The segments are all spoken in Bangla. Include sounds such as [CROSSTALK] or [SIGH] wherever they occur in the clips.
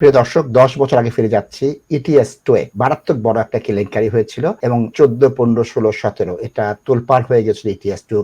প্রিয় দর্শক, দশ বছর আগে ফিরে যাচ্ছি ইটিএস টোয়ে মারাত্মক বড় একটা কেলেঙ্কারি হয়েছিল এবং চোদ্দ, পনেরো, ষোলো, সতেরো, এটা তোলপার হয়ে গেছিল ইটিএস টু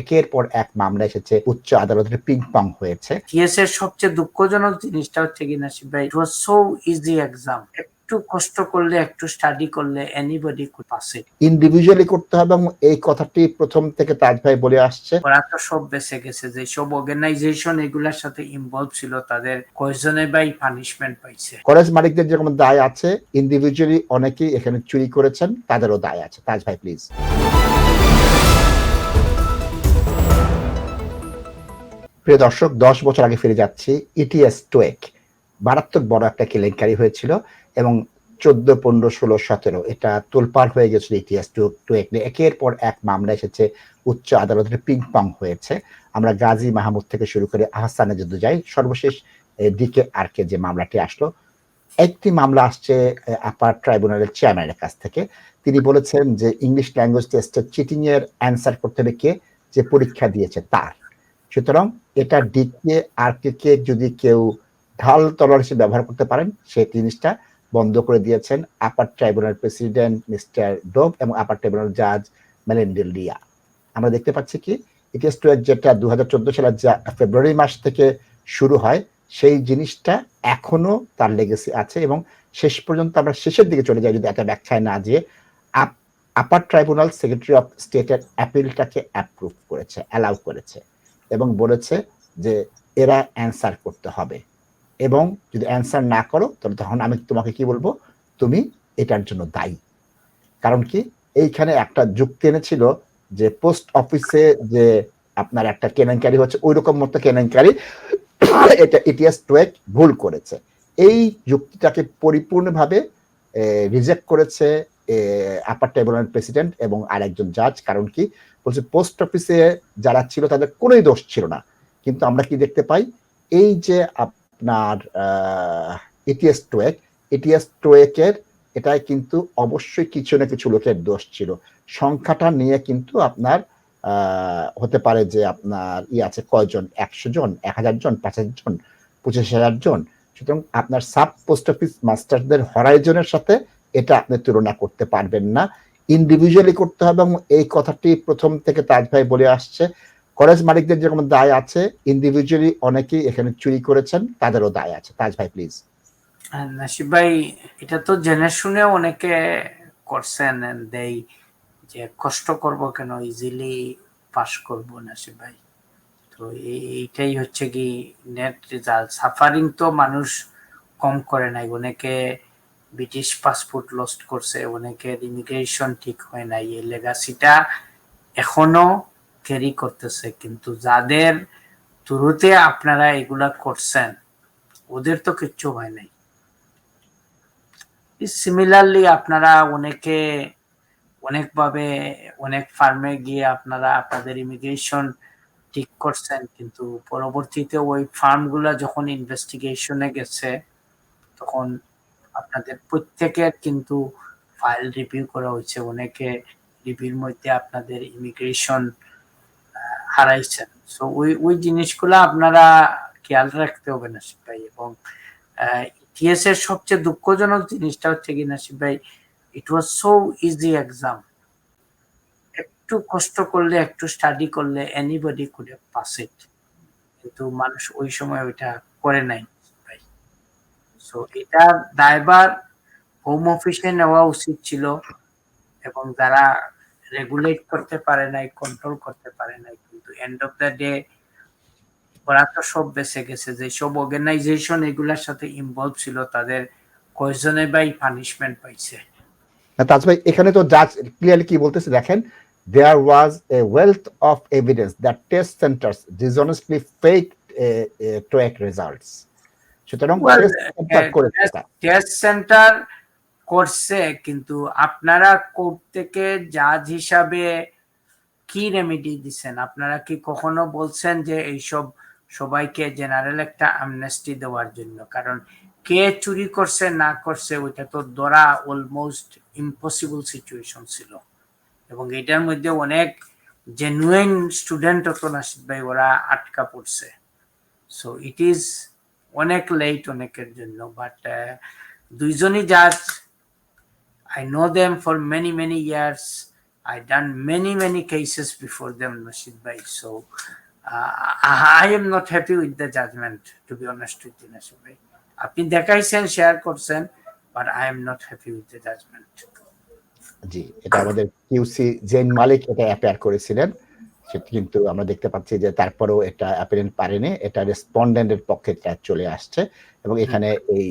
একের পর এক মামলা এসেছে, উচ্চ আদালতের পিং পং হয়েছে ইটিএস এর সবচেয়ে দুঃখজনক জিনিসটা হচ্ছে কিনা ভাই it was so easy exam একটু কষ্ট করলে একটু স্টাডি করলে anybody could pass it individually করতে হবে এবং এই কথাটি প্রথম থেকে তাজ ভাই বলে আসছে। ওরা তো সব বেঁচে গেছে যে সব অর্গানাইজেশন এগুলার সাথে ইনভলভ ছিল তাদের কয়জনে বাই পানিশমেন্ট পাইছে? কলেজ মালিকদের যেরকম দায় আছে ইন্ডিভিজুয়ালি অনেকেই এখানে চুরি করেছেন তাদেরও দায় আছে। তাজ ভাই প্লিজ প্রিয় দর্শক দশ বছর আগে ফিরে যাচ্ছি ইটিএস টোয়েক মারাত্মক বড় একটা কেলেঙ্কারি হয়েছিল এবং চোদ্দ, পনেরো, ষোলো, সতেরো, এটা তোলপাড় হয়ে গেছিল ইতিহাস। টোয়েক নিয়ে একের পর এক মামলা এসেছে, উচ্চ আদালতের পিং পং হয়েছে। আমরা গাজী মাহমুদ থেকে শুরু করে আহসানে যদি যাই, সর্বশেষ ডিকে আর কে যে মামলাটি আসলো। একটি মামলা আসছে আপার ট্রাইব্যুনালের চেয়ারম্যানের কাছ থেকে। তিনি বলেছেন যে ইংলিশ ল্যাঙ্গুয়েজ টেস্টে চিটিং এর অ্যান্সার করতে হবে কে? যে পরীক্ষা দিয়েছে তার। সুতরাং এটা ডিকে আর কে যদি কেউ ঢাল তলোয়ার হিসেবে ব্যবহার করতে পারেন। সেই জিনিসটা বন্ধ করে দিয়েছেন আপার ট্রাইব্যুনাল প্রেসিডেন্ট মিস্টার ডোব এবং আপার ট্রাইব্যুনাল জাজ মেলেন্ডেল লিয়া আমরা দেখতে পাচ্ছি কি ইটিএস যেটা দু হাজার চোদ্দ সালের যা ফেব্রুয়ারি মাস থেকে শুরু হয়, সেই জিনিসটা এখনও তার লেগেসি আছে এবং শেষ পর্যন্ত আমরা শেষের দিকে চলে যাই যদি একটা ব্যাখ্যায় না দিয়ে। আপার ট্রাইব্যুনাল সেক্রেটারি অফ স্টেটের অ্যাপিলটাকে অ্যাপ্রুভ করেছে অ্যালাউ করেছে এবং বলেছে যে এরা অ্যান্সার করতে হবে। এবং যদি অ্যান্সার না করো, তাহলে তখন আমি তোমাকে কি বলব? তুমি এটার জন্য দায়ী। কারণ কি? এইখানে একটা যুক্তি এনেছিল যে পোস্ট অফিসে যে আপনার একটা কেলেঙ্কারি হচ্ছে ওই রকম মতো কেলেঙ্কারি, [COUGHS] এটা ইটিএস টুয়েক ভুল করেছে। এই যুক্তিটাকে পরিপূর্ণভাবে রিজেক্ট করেছে আপার ট্রাইব্যুনাল প্রেসিডেন্ট এবং আরেকজন জাজ কারণ কি? বলছে পোস্ট অফিসে যারা ছিল, তাদের কোনোই দোষ ছিল না। কিন্তু আমরা কি দেখতে পাই? এই যে আপনার ইটিএস টোয়েক ইটিএস টোয়েকের এটাই কিন্তু অবশ্যই কিছু না কিছু লোকের দোষ ছিল। সংখ্যাটা নিয়ে কিন্তু আপনার হতে পারে যে আপনার ই আছে কয়জন? একশো জন, এক হাজার জন পাঁচ হাজার জন, পঁচিশ হাজার জন। সুতরাং আপনার সাব পোস্ট অফিস মাস্টারদের হরাইজনের সাথে এটা আপনি তুলনা করতে পারবেন না। ইন্ডিভিজুয়ালি করতে হবে এবং এই কথাটি প্রথম থেকে তাজ ভাই বলে আসছে। কলেজ মালিকদের যেরকম দায় আছে ইন্ডিভিজুয়ালি অনেকেই এখানে চুরি করেছেন, তাদেরও দায় আছে। তাজ ভাই প্লিজ নাসিব ভাই, এটা তো জেনে শুনে অনেকে করছেন দেই যে কষ্ট করব কেন ইজিলি পাস করব নাসিব ভাই। তো এইটাই হচ্ছে কি নেট রেজাল্ট সাফারিং তো মানুষ কম করে নাই। অনেকে ব্রিটিশ পাসপোর্ট লস্ট করছে, অনেকের ইমিগ্রেশন ঠিক হয় নাই। এই লেগাসিটা এখনও ক্যারি করতেছে, কিন্তু যাদের থ্রুতে আপনারা এগুলা করছেন, ওদের তো কিচ্ছু হয় নাই। সিমিলারলি আপনারা অনেকে, অনেকভাবে, অনেক ফার্মে গিয়ে আপনারা আপনাদের ইমিগ্রেশন ঠিক করছেন, কিন্তু পরবর্তীতে ওই ফার্মগুলা যখন ইনভেস্টিগেশনে গেছে, তখন আপনাদের প্রত্যেকের কিন্তু ফাইল রিভিউ করা হয়েছে। অনেকে রিভিউর মধ্যে আপনাদের ইমিগ্রেশন হারাইছেন। সো ওই ওই জিনিসগুলো আপনারা খেয়াল রাখতে হবে নাসিব ভাই এবং ইতিহাস এর সবচেয়ে দুঃখজনক জিনিসটা হচ্ছে কি নাসিব ভাই it was so easy exam একটু কষ্ট করলে, একটু স্টাডি করলে এনিবডি কুড পাস ইট কিন্তু মানুষ ওই সময় ওইটা করে নাই ভাই। সো এটা দায়বার হোম অফিসে নেওয়া উচিত ছিল এবং যারা রেগুলেট করতে পারে নাই কন্ট্রোল করতে পারে নাই এন্ড অফ দ্য ডে ওরা তো সব বেঁচে গেছে। যে সব অর্গানাইজেশন এগুলার সাথে ইনভলভ ছিল তাদের কয়জনে বাই পানিশমেন্ট পাইছে? তাজ ভাই এখানে তো জাজ ক্লিয়ারলি কি বলতেছে? দেখেন there was a wealth of evidence that test centres dishonestly fake track results সুতরাং টেস্ট সেন্টার করছে কিন্তু আপনারা কোর্ট থেকে জাজ হিসাবে কি রেমেডি দিচ্ছেন আপনারা কি কখনো বলছেন যে এইসব সবাইকে জেনারেল একটা আমনেস্টি দেওয়ার জন্য? কারণ কে চুরি করছে, না করছে, ওইটা তো ধরা অলমোস্ট ইম্পসিবল সিচুয়েশন ছিল। এবং এটার মধ্যে অনেক জেনুইন স্টুডেন্ট হতো নাসিদ ভাই, ওরা আটকা পড়ছে। সো ইট ইজ অনেক লেট অনেকের জন্য বাট দুইজনই জাজ I know them for many many years I done many many cases before them Nashid ভাই so I am not happy with the judgment to be honest with Nashid ভাই আপনি দেখাইছেন শেয়ার করছেন but I am not happy with the judgment জি, এটা আমাদের কিউসি জেন মালিক এটা অ্যাপেয়ার করেছিলেন। সেটা কিন্তু আমরা দেখতে পাচ্ছি যে তারপরেও এটা অ্যাপিয়ারেন্ট পারেনি। এটা রেসপন্ডেন্টের পক্ষে এটা চলে আসছে এবং এখানে এই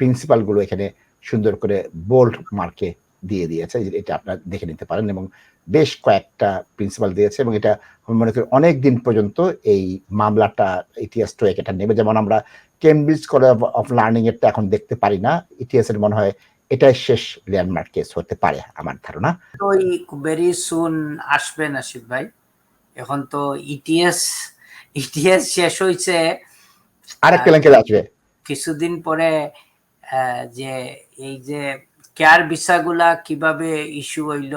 প্রিন্সিপালগুলো এখানে সুন্দর করে বোল্ড মার্কে দিয়ে দিয়েছে এটা আপনারা দেখে নিতে পারেন এবং বেশ কয়েকটা প্রিন্সিপাল দিয়েছে এবং এটা আমি মনে করি অনেক দিন পর্যন্ত এই মামলাটা ইতিহাস ট্রেক এটা নেবে। যেমন আমরা কেমব্রিজ কলেজ অফ লার্নিং এরটা এখন দেখতে পারি না। ইতিহাস এর মনে হয় এটাই শেষ ল্যান্ডমার্ক কেস হতে পারে আমার ধারণা। তো ভেরি সুন আসবে নাসিব ভাই। এখন তো ইটিএস ইটিএস শেষ হয়েছে। আরেক কেলেঙ্কারি আসবে। কিছুদিন পরে যে এই যে কেয়ার ভিসাগুলা কীভাবে ইস্যু হইল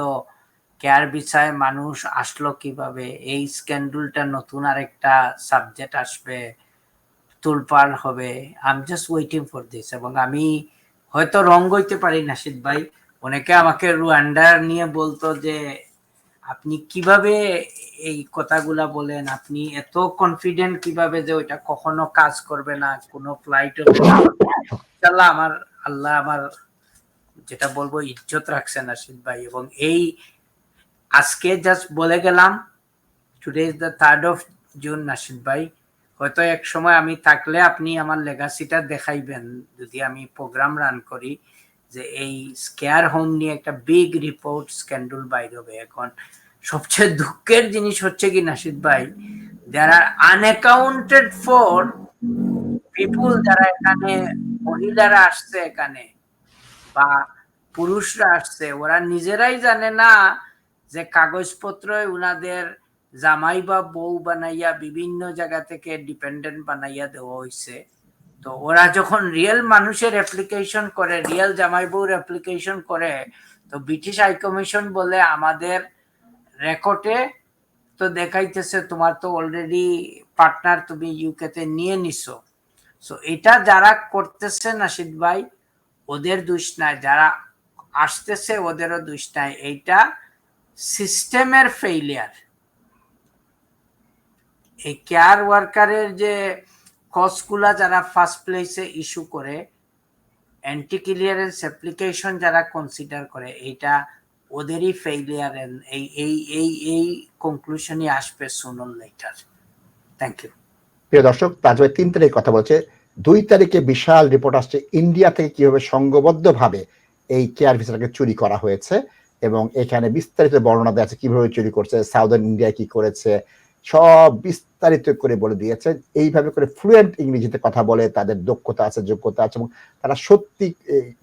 কেয়ার ভিসায় মানুষ আসলো কীভাবে এই স্ক্যান্ডুলটা নতুন আরেকটা সাবজেক্ট আসবে তুলপার হবে। I am just waiting for this এবং আমি হয়তো রং হইতে পারি, নাসিদ ভাই। অনেকে আমাকে রুয়ান্ডার নিয়ে বলতো যে, আপনি কীভাবে এই কথাগুলা বলেন? আপনি এত কনফিডেন্ট কীভাবে যে ওইটা কখনো কাজ করবে না, কোনো ফ্লাইট আমার, আল্লাহ আমার যেটা বলব ইজ্জত রাখছেন নাসিদ ভাই। এবং এই আজকে জাস্ট বলে গেলাম today is the third of June Nasid ভাই। হয়তো এক সময় আমি থাকলে আপনি আমার লেগাসিটা দেখাইবেন, যদি আমি প্রোগ্রাম রান করি যে এই স্কেয়ার হোম নিয়ে একটা বিগ রিপোর্ট স্ক্যান্ডুল বাইর হবে এখন সবচেয়ে দুঃখের জিনিস হচ্ছে কি নাসিদ ভাই যারা আনঅ্যাকাউন্টেড ফর পিপুল যারা এখানে মহিলারা আসছে এখানে, বা পুরুষরা আসছে, ওরা নিজেরাই জানে না যে কাগজপত্র উনাদের জামাই বা বউ বানাইয়া বিভিন্ন জায়গা থেকে ডিপেন্ডেন্ট বানাইয়া দেওয়া হয়েছে তো ওরা যখন রিয়েল মানুষের অ্যাপ্লিকেশন করে রিয়েল জামাই বউর অ্যাপ্লিকেশন করে, তো ব্রিটিশ হাই কমিশন বলে আমাদের রেকর্ডে তো দেখাইতেছে, তোমার তো অলরেডি পার্টনার তুমি ইউকেতে নিয়ে নিছো। সো এটা যারা করতেছে নাসিদ ভাই, ওদের দোষ নাই। যারা আসতেছে ওদেরও দোষ নাই এইটা সিস্টেমের ফেইলিয়ার এই কেয়ার ওয়ার্কারের যে কজগুলা যারা ফার্স্ট প্লেসে ইস্যু করে অ্যান্টি ক্লিয়ারেন্স অ্যাপ্লিকেশন যারা কনসিডার করে, এইটা ওদেরই ফেইলিয়ার এই এই এই এই কনক্লুশনই আসবে সুনল লেটার থ্যাংক ইউ প্রিয় দর্শক তাজওয়াই তিন তারিখ কথা বলছে। দুই তারিখে বিশাল রিপোর্ট আসছে। ইন্ডিয়া থেকে কীভাবে সংঘবদ্ধভাবে এই কেয়ার ভিসাটাকে চুরি করা হয়েছে এবং এখানে বিস্তারিত বর্ণনা দেওয়া আছে কীভাবে চুরি করছে সাউদার্ন ইন্ডিয়া কি করেছে সব বিস্তারিত করে বলে দিয়েছে। এইভাবে করে ফ্লুয়েন্ট ইংরেজিতে কথা বলে তাদের দক্ষতা আছে যোগ্যতা আছে এবং তারা সত্যি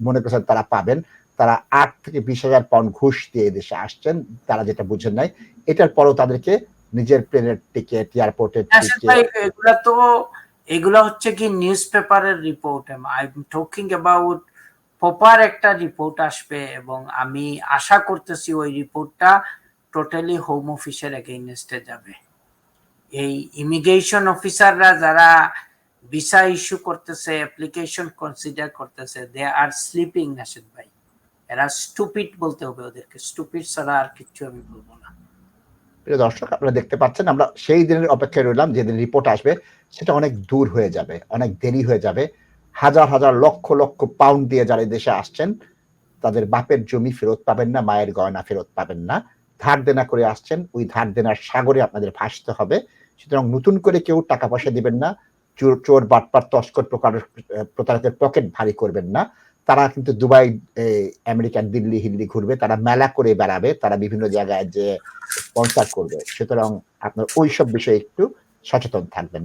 মনে করছেন তারা পাবেন। তারা আট থেকে বিশ হাজার পাউন্ড ঘুষ দিয়ে দেশে আসছেন তারা যেটা বুঝেন নাই। এটার পরও তাদেরকে নিজের প্লেনের টিকিট এয়ারপোর্টের এগুলা তো এগুলা হচ্ছে কি নিউজ পেপারের report I am talking about proper একটা রিপোর্ট আসবে এবং আমি আশা করতেছি ওই রিপোর্টটা টোটালি হোম অফিসের এগেইনস্টে যাবে। এই ইমিগ্রেশন অফিসাররা যারা ভিসা ইস্যু করতেছে অ্যাপ্লিকেশন কনসিডার করতেছে দে আর স্লিপিং নাসিদ ভাই। এরা স্টুপিড বলতে হবে ওদেরকে। স্টুপিড ছাড়া আর কিচ্ছু আমি বলব না। প্রিয় দর্শক, আপনারা দেখতে পাচ্ছেন, আমরা সেই দিনের অপেক্ষায় রইলাম, যেদিন রিপোর্ট আসবে, সেটা অনেক দূর হয়ে যাবে, অনেক দেরি হয়ে যাবে। হাজার হাজার লক্ষ লক্ষ পাউন্ড দিয়ে যারা দেশে আসছেন, তাদের বাপের জমি ফেরত পাবেন না, মায়ের গয়না ফেরত পাবেন না। ধার দেনা করে আসছেন, ওই ধার দেনার সাগরে আপনাদের ভাসতে হবে। সুতরাং নতুন করে কেউ টাকা পয়সা দিবেন না, চোর চোর বাটপার তস্কর প্রকার প্রতারকের পকেট ভারী করবেন না। তারা কিন্তু দুবাই আমেরিকান দিল্লি, হিল্লি ঘুরবে, তারা মেলা করে বেড়াবে, তারা বিভিন্ন জায়গায় যে স্পন্সার করবে। সুতরাং আপনার ওই সব বিষয়ে একটু সচেতন থাকবেন।